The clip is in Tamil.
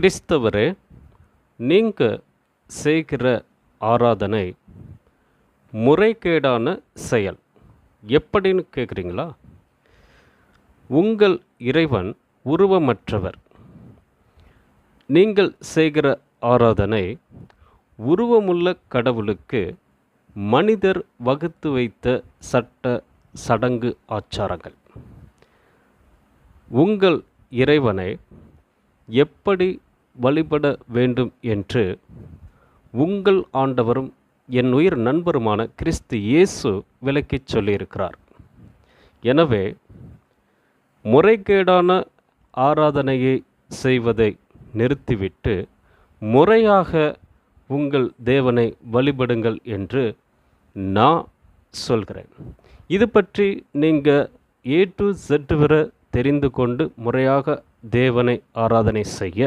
கிறிஸ்தவரே நீங்கள் செய்கிற ஆராதனை முறைகேடான செயல். எப்படின்னு கேட்குறீங்களா உங்கள் இறைவன் உருவமற்றவர். நீங்கள் செய்கிற ஆராதனை உருவமுள்ள கடவுளுக்கு மனிதர் வகுத்து வைத்த சட்ட சடங்கு ஆச்சாரங்கள். உங்கள் இறைவனை எப்படி வழிபட வேண்டும் என்று உங்கள் ஆண்டவரும் என் உயிர் நண்பருமான கிறிஸ்து இயேசு விளக்கிச் சொல்லியிருக்கிறார். எனவே முறைகேடான ஆராதனையை செய்வதை நிறுத்திவிட்டு முறையாக உங்கள் தேவனை வழிபடுங்கள் என்று நான் சொல்கிறேன். இது பற்றி நீங்கள் ஏ டு செட் வரை தெரிந்து கொண்டு முறையாக தேவனை ஆராதனை செய்ய